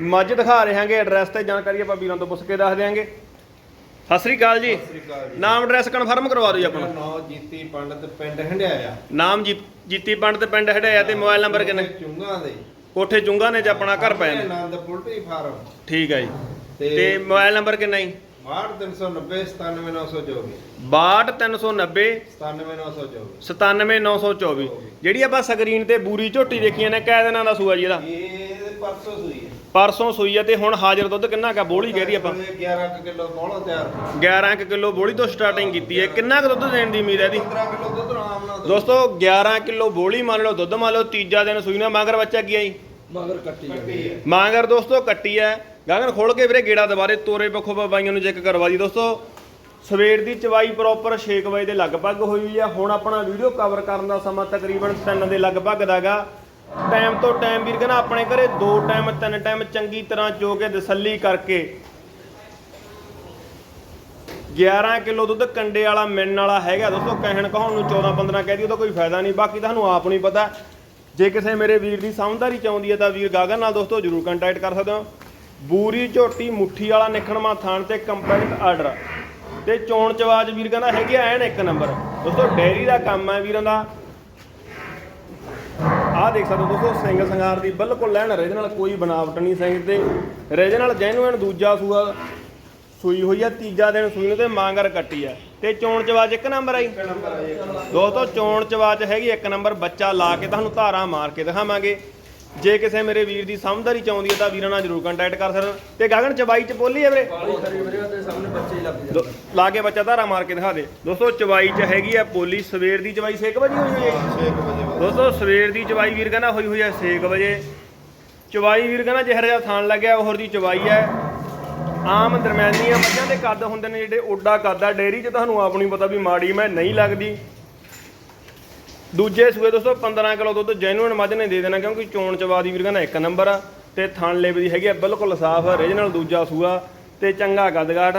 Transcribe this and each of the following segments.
ਮੱਝ ਦਿਖਾ ਰਹੇ ਹਾਂਗੇ ਐਡਰੈਸ ਤੇ ਜਾਣਕਾਰੀ ਆਪਾਂ ਵੀਰਾਂ ਤੋਂ ਪੁੱਛ ਕੇ ਦੱਸ ਦਿਆਂਗੇ। ਸਤਿ ਸ੍ਰੀ ਅਕਾਲ ਜੀ। ਸਤਿ ਸ੍ਰੀ ਅਕਾਲ ਜੀ। ਨਾਮ ਐਡਰੈਸ ਕਨਫਰਮ ਕਰਵਾ ਦਿਓ ਜੀ ਆਪਣਾ। ਨਾਮ ਜੀਤੀ ਪੰਡਤ ਪਿੰਡ ਹੰਡਿਆਇਆ। ਨਾਮ ਜੀ ਜੀਤੀ ਪੰਡ ਤੇ ਪਿੰਡ ਹੜਿਆ ਤੇ ਮੋਬਾਈਲ ਨੰਬਰ ਕਿੰਨੇ? ਚੁੰਗਾ ਦੇ। ਕੋਠੇ ਚੁੰਗਾ ਨੇ ਚ ਆਪਣਾ ਘਰ ਪੈ ਨੇ ਆਨੰਦ ਪੋਲਟਰੀ ਫਾਰਮ। ਠੀਕ ਹੈ ਜੀ। ਤੇ ਮੋਬਾਈਲ ਨੰਬਰ ਕਿੰਨਾ ਜੀ? 62390 97924 62390 97924 97924 ਜਿਹੜੀ ਆਪਾਂ ਸਕਰੀਨ ਤੇ ਬੂਰੀ ਝੋਟੀ ਦੇਖੀਆਂ ਨੇ ਕੈ ਦਿਨਾਂ ਦਾ ਸੂਆ ਜੀ ਇਹਦਾ? ਇਹ ਪਰਸੋਂ ਸੂਈ ਪਰਸੋਂ ਸੂਈ ਆ ਤੇ ਹੁਣ ਹਾਜ਼ਰ ਦੁੱਧ ਕਿੰਨਾ ਕਾ ਬੋਲੀ ਕਹਿਦੀ ਆਪਾਂ। 11 ਕਿਲੋ ਮੋਹਲਾ ਤਿਆਰ। 11 ਕੁ ਕਿਲੋ ਬੋਲੀ ਤੋਂ ਸਟਾਰਟਿੰਗ ਕੀਤੀ ਹੈ। ਕਿੰਨਾ ਕੁ ਦੁੱਧ ਦੇਣ ਦੀ ਉਮੀਦ ਹੈ ਇਹਦੀ? 15 ਕਿਲੋ ਦੁੱਧ ਆਰਾਮ ਨਾਲ ਦਿਓ। ਦੋਸਤੋ 11 ਕਿਲੋ ਬੋਲੀ ਮੰਨ ਲਓ ਦੁੱਧ ਮੰਨ ਲਓ ਤੀਜਾ ਦਿਨ ਸੂਈ ਨਾ ਮਗਰ ਬੱਚਾ ਕੀ ਆਈ ਮਗਰ ਕੱਟੀ ਹੈ। ਮਾਂਗਰ ਦੋਸਤੋ ਕੱਟੀ ਐ ਗਾਗਨ ਖੋਲ ਕੇ ਵੀਰੇ ਗੇੜਾ ਦੁਬਾਰੇ ਤੋਰੇ ਪੱਖੋਂ ਬਾਈਆਂ ਨੂੰ ਚੈੱਕ ਕਰਵਾ ਦੀ ਦੋਸਤੋ ਸਵੇਰ ਦੀ ਚਵਾਈ ਪ੍ਰੋਪਰ 6 ਵਜੇ ਦੇ ਲਗਭਗ ਹੋਈ ਹੋਈ ਆ ਹੁਣ ਆਪਣਾ ਵੀਡੀਓ ਕਵਰ ਕਰਨ ਦਾ ਸਮਾਂ ਤਕਰੀਬਨ 3 ਦੇ ਲਗਭਗ ਦਾਗਾ ਟਾਈਮ ਤੋਂ ਟਾਈਮ ਵੀਰ ਕਹਿੰਦਾ ਆਪਣੇ ਘਰੇ ਦੋ ਟਾਈਮ, ਤਿੰਨ ਟਾਈਮ ਚੰਗੀ ਤਰ੍ਹਾਂ ਚੋ ਕੇ ਤਸੱਲੀ ਕਰਕੇ। 11 ਕਿਲੋ ਦੁੱਧ ਕੰਡੇ ਵਾਲਾ ਮਿਲਣ ਵਾਲਾ ਹੈਗਾ ਦੋਸਤੋ, ਕਹਿਣ ਕਹਾਉਣ ਨੂੰ 14 15 ਕਹਿ ਦੀ ਉਹਦਾ ਕੋਈ ਫਾਇਦਾ ਨਹੀਂ। ਬਾਕੀ ਤੁਹਾਨੂੰ ਆਪ ਨਹੀਂ ਪਤਾ। ਜੇ ਕਿਸੇ ਮੇਰੇ ਵੀਰ ਦੀ ਸਮਝਦਾਰੀ ਚਾਹੁੰਦੀ ਹੈ ਤਾਂ ਵੀਰ ਗਾਗਰ ਨਾਲ ਦੋਸਤੋ ਜਰੂਰ ਕੰਟੈਕਟ ਕਰ ਸਕਦੇ ਹੋ। ਬੂਰੀ ਝੋਟੀ ਮੁੱਠੀ ਵਾਲਾ ਨਿਖਣਮਾ ਥਾਣ ਤੇ ਕੰਪੈਕਟ ਆਰਡਰ ਤੇ ਚੋਣ ਚਵਾਜ ਵੀਰ ਕਹਿੰਦਾ ਹੈਗੀ ਐਨ ਇੱਕ ਨੰਬਰ। ਦੋਸਤੋ ਡੈਰੀ ਦਾ ਕੰਮ ਹੈ ਵੀਰਾਂ ਦਾ। ਆਹ ਦੇਖ ਸਕਦੇ ਹੋ ਦੋਸਤੋ ਸਿੰਘ ਸੰਗਾਰ ਦੀ ਬਿਲਕੁਲ ਲੈਣ ਰੀਜਨਲ ਕੋਈ ਬਣਾਵਟ ਨਹੀਂ ਸਿੰਘ ਤੇ। ਰੀਜਨਲ ਜੈਨੂਇਨ ਦੂਜਾ ਸੂਆ ਸੂਈ ਹੋਈ ਆ ਤੀਜਾ ਦਿਨ ਸੂਈ ਨੂੰ ਤੇ ਮਾਂਗਰ ਕੱਟੀ ਆ। ਤੇ ਚੋਣ ਚਵਾਜ ਇੱਕ ਨੰਬਰ ਆਈ ਦੋਸਤੋ ਚੋਣ ਚਵਾਚ ਹੈਗੀ ਇੱਕ ਨੰਬਰ ਬੱਚਾ ਲਾ ਕੇ ਤੁਹਾਨੂੰ ਧਾਰਾਂ ਮਾਰ ਕੇ ਦਿਖਾਵਾਂਗੇ। ਜੇ ਕਿਸੇ ਮੇਰੇ ਵੀਰ ਦੀ ਸਮਝਦਾਰੀ ਚਾਹੁੰਦੀ ਹੈ ਤਾਂ ਵੀਰਾਂ ਨਾਲ ਜਰੂਰ ਕੰਟੈਕਟ ਕਰ ਸਕਣ ਤੇ ਗਗਨ ਚਵਾਈ ਚ ਬੋਲੀ ਹੈ ਵੀਰੇ? ਕਾਲੀ ਖਰੀ ਵੀਰੇ ਤੇ ਸਾਹਮਣੇ ਬੱਚੇ ਹੀ ਲੱਗ ਦੋ- ਜਾਂਦੇ। ਲਾ ਕੇ ਬੱਚਾ ਧਾਰਾ ਮਾਰ ਕੇ ਦਿਖਾ ਦੇ। ਦੋਸਤੋ ਚਵਾਈ ਚ ਹੈਗੀ ਆ ਪੋਲੀ ਸਵੇਰ ਦੀ ਚਵਾਈ 6 ਵਜੇ ਹੋਈ ਹੋਈ ਹੈ? 6 ਵਜੇ ਬਾਅਦ। ਦੋਸਤੋ ਸਵੇਰ ਦੀ ਚਵਾਈ ਵੀਰ ਕਹਿੰਦਾ ਹੋਈ ਹੋਈ ਹੈ 6 ਵਜੇ। ਚਵਾਈ ਵੀਰ ਕਹਿੰਦਾ ਜਿਹੋ ਜਿਹਾ ਥਾਣ ਲੱਗਿਆ ਉਹਰ ਦੀ ਚਵਾਈ ਹੈ। ਆਮ ਦਰਮਿਆਨੀਆਂ ਮੱਝਾਂ ਦੇ ਕੱਦ ਹੁੰਦੇ ਨੇ ਜਿਹੜੇ ਓਡਾ ਕੱਦ ਆ। ਡੇਰੀ 'ਚ ਤੁਹਾਨੂੰ ਆਪ ਨਹੀਂ ਪਤਾ ਵੀ ਮਾੜੀ ਮੈਂ ਨਹੀਂ ਲੱਗਦੀ। ਦੂਜੇ ਸੂਏ ਦੋਸਤੋ 15 ਕਿਲੋ ਦੁੱਧ ਜੈਨੂਇਨ ਮੱਝ ਨੇ ਦੇ ਦੇਣਾ ਕਿਉਂਕਿ ਚੋਣ ਚਵਾ ਦੀ ਵੀਰ ਕਹਿੰਦਾ ਇੱਕ ਨੰਬਰ ਆ ਤੇ ਥਣ ਲੇਵੇ ਦੀ ਹੈਗੀ ਆ ਬਿਲਕੁਲ ਸਾਫ਼ ਰੀਜਨਲ ਦੂਜਾ ਸੂਆ ਤੇ ਚੰਗਾ ਗੱਦਗਾਠ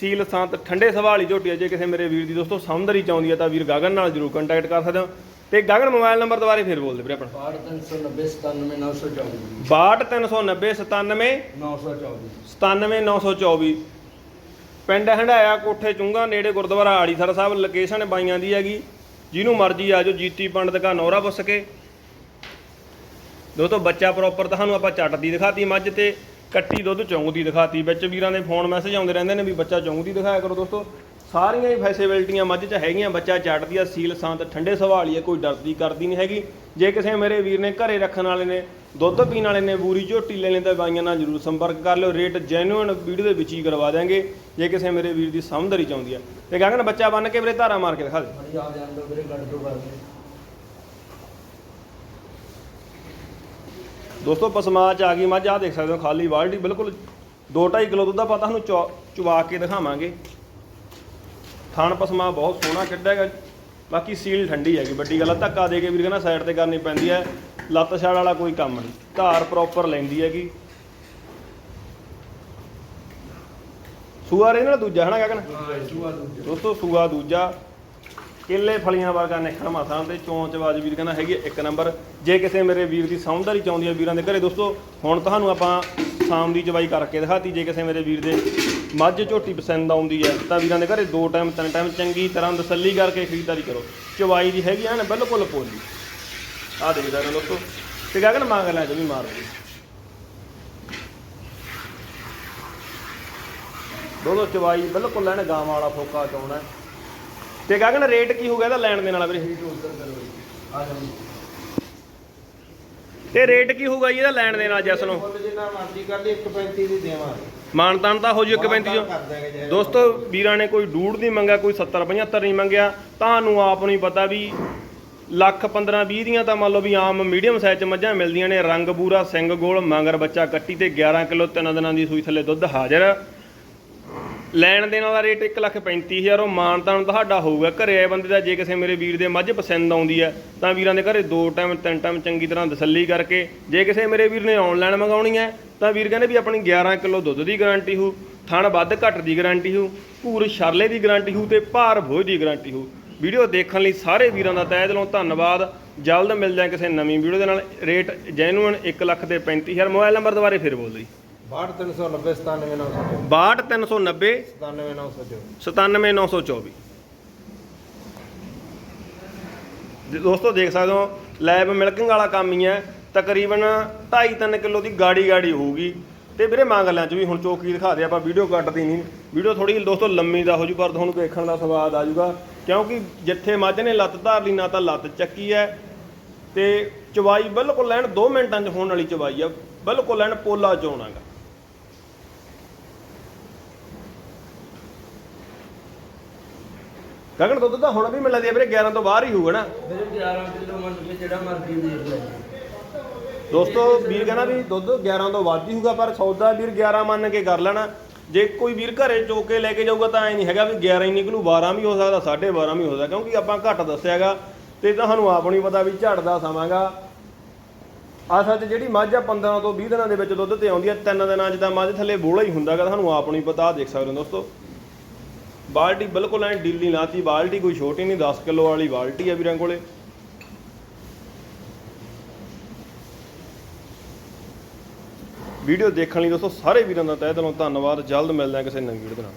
ਸੀਲ ਸੰਤ ਠੰਡੇ ਸਵਾਲੀ ਝੋਟੀ ਆ ਜੇ ਕਿਸੇ ਮੇਰੇ ਵੀਰ ਦੀ ਦੋਸਤੋ ਸਮਝਦਾਰੀ ਚਾਹੁੰਦੀ ਆ ਤਾਂ ਵੀਰ ਗਗਨ ਨਾਲ ਜਰੂਰ ਕੰਟੈਕਟ ਕਰ ਸਕਦੇ ਹੋ। ਤੇ ਗਗਨ ਮੋਬਾਈਲ ਨੰਬਰ ਦੁਬਾਰੇ ਫੇਰ ਬੋਲ ਦੇ ਵੀਰੇ ਆਪਣਾ। 6390 924 62990 924 97924 ਪਿੰਡ ਹੰਡਾਇਆ ਕੋਠੇ ਚੁੰਗਾ ਨੇੜੇ ਗੁਰਦੁਆਰਾ ਆੜੀਸਰ ਸਾਹਿਬ ਲੋਕੇਸ਼ਨ ਬਾਈਆਂ ਦੀ ਹੈਗੀ। ਜਿਹਨੂੰ ਮਰਜ਼ੀ ਆ ਜਾਓ, ਜੀਤੀ ਪੰਡਤ ਕਾ ਨੌਰਾ ਬੁੱਸ ਕੇ। ਦੋਸਤੋ, ਬੱਚਾ ਪ੍ਰੋਪਰ ਤੁਹਾਨੂੰ ਆਪਾਂ ਚੱਟਦੀ ਦਿਖਾਤੀ ਮੱਝ ਤੇ, ਕੱਟੀ ਦੁੱਧ ਚੌਂਗਦੀ ਦਿਖਾਤੀ। ਵਿੱਚ ਵੀਰਾਂ ਦੇ ਫੋਨ ਮੈਸੇਜ ਆਉਂਦੇ ਰਹਿੰਦੇ ਨੇ ਵੀ ਬੱਚਾ ਚੌਂਗਦੀ ਦਿਖਾਇਆ ਕਰੋ ਦੋਸਤੋ। ਸਾਰੀਆਂ ਹੀ ਫੈਸਿਲਿਟੀਆਂ ਮੱਝ 'ਚ ਹੈਗੀਆਂ ਬੱਚਾ ਚੱਟਦੀ ਆ ਸੀਲ ਸੰਤ ਠੰਡੇ ਸੁਭਾਅ ਵਾਲੀ ਹੈ ਕੋਈ ਡਰਦੀ ਕਰਦੀ ਨਹੀਂ ਹੈਗੀ। ਜੇ ਕਿਸੇ ਮੇਰੇ ਵੀਰ ਨੇ ਘਰੇ ਰੱਖਣ ਵਾਲੇ ਨੇ ਦੁੱਧ ਪੀਣ ਵਾਲੇ ਨੇ ਬੂਰੀ ਝੋਟੀ ਲੈਣੇ ਤਾਂ ਬਾਈਆਂ ਨਾਲ ਜਰੂਰ ਸੰਪਰਕ ਕਰ ਲਿਓ। ਰੇਟ ਜੈਨੂਇਨ ਵੀਡੀਓ ਦੇ ਵਿੱਚ ਹੀ ਕਰਵਾ ਦਿਆਂਗੇ ਜੇ ਕਿਸੇ ਮੇਰੇ ਵੀਰ ਦੀ ਸਮਝਦਾਰੀ ਚਾਹੁੰਦੀ ਆ। ਤੇ ਗਗਨ ਬੱਚਾ ਬੰਨ ਕੇ ਵੀਰੇ ਧਾਰਾ ਮਾਰ ਕੇ ਦਿਖਾ ਦੇ। ਬੜੀ ਆ ਜਾਂਦਾ ਵੀਰੇ ਗੱਡ ਤੋਂ ਕਰਦੇ ਦੋਸਤੋ ਪਸਮਾ ਚ ਆ ਗਈ ਮੱਝ ਆ ਦੇਖ ਸਕਦੇ ਹੋ ਖਾਲੀ ਬਾਲਟੀ ਬਿਲਕੁਲ 2.5 ਕਿਲੋ ਦੁੱਧ ਆਪਾਂ ਤੁਹਾਨੂੰ ਚੁਆ- ਚੁਵਾ ਕੇ ਦਿਖਾਵਾਂਗੇ। ਥਣ ਪਸਮਾ ਬਹੁਤ ਸੋਹਣਾ ਕੱਢਿਆ ਹੈਗਾ ਬਾਕੀ ਸੀਲ ਠੰਡੀ ਹੈਗੀ ਵੱਡੀ ਗੱਲ ਆ ਧੱਕਾ ਦੇ ਕੇ ਵੀਰ ਕਹਿੰਦਾ ਸਾਈਡ ਤੇ ਕਰਨੀ ਪੈਂਦੀ ਹੈ ਲੱਤ ਛਾੜ ਵਾਲਾ ਕੋਈ ਕੰਮ ਨਹੀਂ ਧਾਰ ਪ੍ਰੋਪਰ ਲੈਂਦੀ ਹੈਗੀ। ਸੂਆ ਰੇ ਨਾਲ ਦੂਜਾ ਹਨਾ ਗਗਨ? ਦੋਸਤੋ ਸੂਆ ਦੂਜਾ। ਕੇਲੇ ਫਲੀਆਂ ਵਰਗਾ ਨਿਖਣ ਮਾਸਾਂ ਤੇ ਚੌਂਚ ਬਾਜ ਵੀਰ ਕਹਿੰਦਾ ਹੈਗੀ ਇੱਕ ਨੰਬਰ। ਜੇ ਕਿਸੇ ਮੇਰੇ ਵੀਰ ਦੀ ਸਮਝਦਾਰੀ ਚਾਹੁੰਦੀ ਹੈ ਵੀਰਾਂ ਦੇ ਘਰੇ ਦੋਸਤੋ ਹੁਣ ਤੁਹਾਨੂੰ ਆਪਾਂ ਸ਼ਾਮ ਦੀ ਚਵਾਈ ਕਰਕੇ ਦਿਖਾਤੀ ਜੇ ਕਿਸੇ ਮੇਰੇ ਵੀਰ ਦੇ ਮੱਝ ਝੋਟੀ ਪਸੰਦ ਆਉਂਦੀ ਹੈ ਤਾਂ ਵੀਰਾਂ ਦੇ ਘਰੇ ਦੋ ਟਾਈਮ ਤਿੰਨ ਟਾਈਮ ਚੰਗੀ ਤਰ੍ਹਾਂ ਤਸੱਲੀ ਕਰਕੇ ਖਰੀਦਦਾਰੀ ਕਰੋ। ਚਵਾਈ ਦੀ ਹੈਗੀ ਐਨ ਬਿਲਕੁਲ ਪੋਲੀ ਆਹ ਦੇਖਦਾ ਰਹੇ ਦੋਸਤੋ ਤੇ ਗਗਨ ਮੰਗ ਲੈ ਜੋ ਵੀ ਮਾਰ ਦੇ ਦੋਨੋਂ ਚਵਾਈ ਬਿਲਕੁਲ ਲੈਣ ਗਾਂ ਵਾਲਾ ਫੋਕਾ ਚਾਉਣਾ ਤੇ ਗਗਨ ਰੇਟ ਕੀ ਹੋ ਗਿਆ ਇਹਦਾ ਲੈਣ ਦੇਣ ਵਾਲਾ ਵੀਰੇ। ਆ ਜਾ। ਤੇ ਰੇਟ ਕੀ ਹੋਊਗਾ ਜੀ ਇਹਦਾ ਲੈਣ ਦੇਣ ਵਾਲਾ ਜਸ ਨੂੰ? ਮੁੱਲ ਜਿੰਨਾ ਮਰਜ਼ੀ ਕਰ ਲਈ 135 ਦੀ ਦੇਵਾਂਗੇ। ਮਾਨਤਾਨ ਤਾਂ ਹੋ ਜੂ 135 ਕਰ ਜੋ ਦੋਸਤੋ ਵੀਰਾਂ ਨੇ ਕੋਈ ਡੂੜ ਨਹੀਂ ਮੰਗਿਆ ਕੋਈ 70 75 ਨਹੀਂ ਮੰਗਿਆ। ਤੁਹਾਨੂੰ ਆਪ ਨੂੰ ਹੀ ਪਤਾ ਵੀ ਲੱਖ 15 20 ਦੀਆਂ ਤਾਂ ਮੰਨ ਲਓ ਵੀ ਆਮ ਮੀਡੀਅਮ ਸਾਈਜ਼ ਚ ਮੱਝਾਂ ਮਿਲਦੀਆਂ ਨੇ। ਰੰਗ ਬੂਰਾ ਸਿੰਘ ਗੋਲ ਮਗਰ ਬੱਚਾ ਕੱਟੀ ਤੇ 11 ਕਿਲੋ ਤਿੰਨ ਦਿਨਾਂ ਦੀ ਸੂਈ ਥੱਲੇ ਦੁੱਧ ਹਾਜ਼ਰ। ਲੈਣ ਦੇਣ ਵਾਲਾ ਰੇਟ 135000 ਉਹ ਮਾਨਤਾਨ ਤੁਹਾਡਾ ਹੋਊਗਾ। ਘਰੇ ਆਏ ਬੰਦੇ ਦਾ ਜੇ ਕਿਸੇ ਮੇਰੇ ਵੀਰ ਦੇ ਮੱਝ ਪਸੰਦ ਆਉਂਦੀ ਹੈ, ਤਾਂ ਵੀਰਾਂ ਦੇ ਘਰੇ ਦੋ ਟਾਈਮ, ਤਿੰਨ ਟਾਈਮ ਚੰਗੀ ਤਰ੍ਹਾਂ ਤਸੱਲੀ ਕਰਕੇ, ਜੇ ਕਿਸੇ ਮੇਰੇ ਵੀਰ ਨੇ ਆਨਲਾਈਨ ਮੰਗਾਉਣੀ ਹੈ, ਤਾਂ ਵੀਰ ਕਹਿੰਦੇ ਵੀ ਆਪਣੀ 11 ਕਿਲੋ ਦੁੱਧ ਦੀ ਗਾਰੰਟੀ ਹੋ ਥਣ ਵੱਧ ਘੱਟ ਦੀ ਗਾਰੰਟੀ ਹੋ ਭੂਰ ਸ਼ਰਲੇ ਦੀ ਗਾਰੰਟੀ ਹੋ ਤੇ ਭਾਰ ਬੋਝ ਦੀ ਗਾਰੰਟੀ ਹੋ ਵੀਡੀਓ ਦੇਖਣ ਲਈ ਸਾਰੇ ਵੀਰਾਂ ਦਾ ਤਹਿ ਦਿਲੋਂ ਧੰਨਵਾਦ। ਜਲਦ ਮਿਲਦੇ ਹਾਂ ਕਿਸੇ ਨਵੀਂ ਵੀਡੀਓ ਦੇ ਨਾਲ। ਰੇਟ ਜੈਨੂਅਨ 1 ਲੱਖ ਤੇ 35000 ਮੋਬਾਈਲ ਨੰਬਰ ਦੁਬਾਰੇ ਫਿਰ ਬੋਲ ਦਿਓ 62390 979 62390 979 97924 ਜੀ ਦੋਸਤੋ ਦੇਖ ਸਕਦੇ ਹੋ, ਲੈਬ ਮਿਲਕਿੰਗ ਵਾਲਾ ਕੰਮ ਹੀ ਹੈ। ਤਕਰੀਬਨ 2.5-3 ਕਿਲੋ ਦੀ ਗਾੜੀ ਗਾੜੀ ਹੋਊਗੀ। ਤੇ ਵੀਰੇ ਮੰਗਲਿਆਂ ਚ ਵੀ ਹੁਣ ਚੌਕੀ ਦਿਖਾ ਦੇ ਆਪਾਂ, ਵੀਡੀਓ ਕੱਟਦੀ ਨਹੀਂ। ਵੀਡੀਓ ਥੋੜੀ ਦੋਸਤੋ ਲੰਮੀ ਦਾ ਹੋ ਜੂ, ਪਰ ਤੁਹਾਨੂੰ ਦੇਖਣ ਦਾ ਸਵਾਦ ਆ ਜੂਗਾ। ਕਿਉਂਕਿ ਜਿੱਥੇ ਮੱਝ ਨੇ ਲੱਤ ਧਾਰ ਲਈ, ਨਾ ਤਾਂ ਲੱਤ ਚੱਕੀ ਹੈ। ਤੇ ਚਵਾਈ ਬਿਲਕੁਲ ਲੈਣ 2 ਮਿੰਟਾਂ 'ਚ ਹੋਣ ਵਾਲੀ ਚਵਾਈ ਆ। ਬਿਲਕੁਲ ਲੈਣ ਪੋਲਾ ਚੋਣਾਗਾ। ਗਗਨ ਦੁੱਧ ਤਾਂ ਹੁਣ ਵੀ ਮਿਲ ਲੱਗਦੀ ਆ ਵੀਰੇ 11 ਤੋਂ ਬਾਹਰ ਹੀ ਹੋਊਗਾ ਨਾ। ਵੀਰੇ 11 ਕਿਲੋ ਮੰਨ ਕੇ ਜਿਹੜਾ ਮਰਜ਼ੀ ਦੇਖ ਲੈ ਦੋਸਤੋ ਵੀਰ ਕਹਿੰਦਾ ਵੀ ਦੁੱਧ 11 ਤੋਂ ਵੱਧ ਹੀ ਹੋਊਗਾ ਪਰ ਸੌਦਾ ਵੀਰ 11 ਮੰਨ ਕੇ ਕਰ ਲੈਣਾ। ਜੇ ਕੋਈ ਵੀਰ ਘਰੇ ਚੋ ਕੇ ਲੈ ਕੇ ਜਾਊਗਾ ਤਾਂ ਐ ਨਹੀਂ ਹੈਗਾ ਵੀ 11 ਹੀ ਨਿਕਲੂ 12 ਵੀ ਹੋ ਸਕਦਾ 12.5 ਵੀ ਹੋ ਸਕਦਾ ਕਿਉਂਕਿ ਆਪਾਂ ਘੱਟ ਦੱਸਿਆਗਾ ਤੇ ਤੁਹਾਨੂੰ ਆਪ ਨਹੀਂ ਪਤਾ ਵੀ ਝੜਦਾ ਸਮਾਂਗਾ ਅਸਲ 'ਚ ਜਿਹੜੀ ਮੱਝ ਆ 15 ਤੋਂ 20 ਦਿਨਾਂ ਦੇ ਵਿੱਚ ਦੁੱਧ ਤੇ ਆਉਂਦੀ ਹੈ ਤਿੰਨ ਦਿਨਾਂ 'ਚ ਤਾਂ ਮੱਝ ਥੱਲੇ ਬੋਲਾ ਹੀ ਹੁੰਦਾਗਾ ਤੁਹਾਨੂੰ ਆਪ ਨਹੀਂ ਪਤਾ ਦੇਖ ਸਕਦੇ ਹੋ ਦੋਸਤੋ। ਬਾਲਟੀ ਬਿਲਕੁਲ ਐ ਡੀਲੀ ਲਾਤੀ, ਬਾਲਟੀ ਕੋਈ ਛੋਟੀ ਨਹੀਂ 10 ਕਿਲੋ ਵਾਲੀ ਬਾਲਟੀ ਆ ਵੀਰਾਂ ਕੋਲੇ। ਵੀਡੀਓ ਦੇਖਣ ਲਈ ਦੋਸਤੋ, ਸਾਰੇ ਵੀਰਾਂ ਦਾ ਤਹਿ ਦਿਲੋਂ ਧੰਨਵਾਦ, ਜਲਦ ਮਿਲਦੇ ਹਾਂ ਕਿਸੇ ਨਵੀਂ ਵੀਡੀਓ ਦੇ ਨਾਲ।